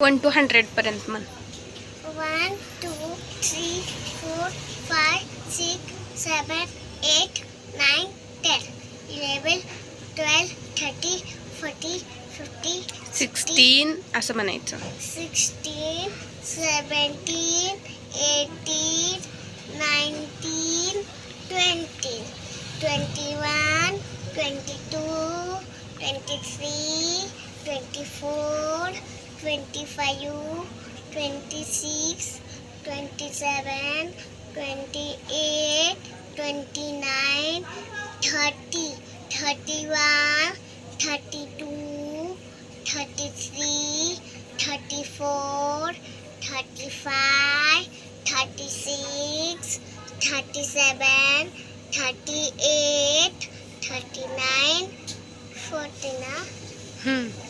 One two हंड्रेडपर्यंत म्हण one two three four five six seven eight nine ten eleven twelve thirty forty fifty sixteen असं म्हणायचं sixteen seventeen eighteen nineteen twenty twenty one twenty two twenty three twenty four twenty five, twenty six, twenty seven, twenty eight, twenty nine, thirty, thirty one, thirty two, thirty three, thirty four, thirty five, thirty six, thirty seven, thirty eight, thirty nine, forty na. Hmm.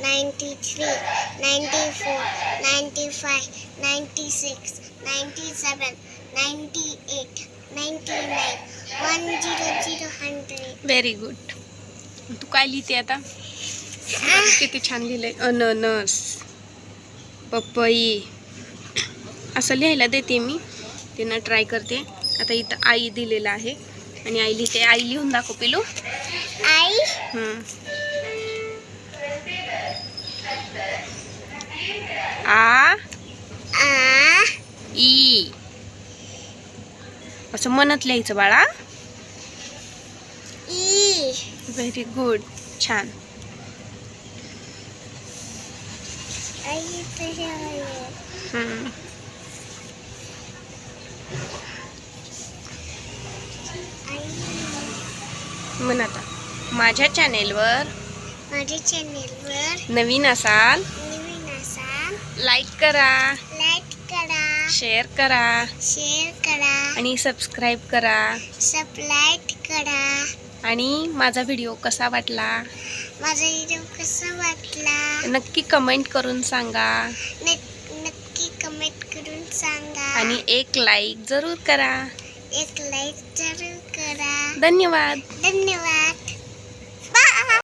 ninety three four six seven very good तू काय लिहिते आता किती छान लिहिले अननस पपई असं लिहायला देते मी त्यांना ट्राय करते आता इथं आई दिलेलं आहे आणि आई लिहिते आई लिहून दाखव पिलो आई हां आ आ ई असं मनात लिहायचं बाळा ई व्हेरी गुड छान म्हण आता माझ्या चॅनेलवर माझ्या चॅनेलवर नवीन असाल लाईक करा लाईक करा शेअर करा शेअर करा आणि सबस्क्राईब करा सबलाईट करा आणि माझा व्हिडिओ कसा वाटला माझा व्हिडिओ कसा वाटला नक्की कमेंट करून सांगा नक्की कमेंट करून सांगा आणि एक लाईक जरूर करा एक लाईक जरूर करा धन्यवाद धन्यवाद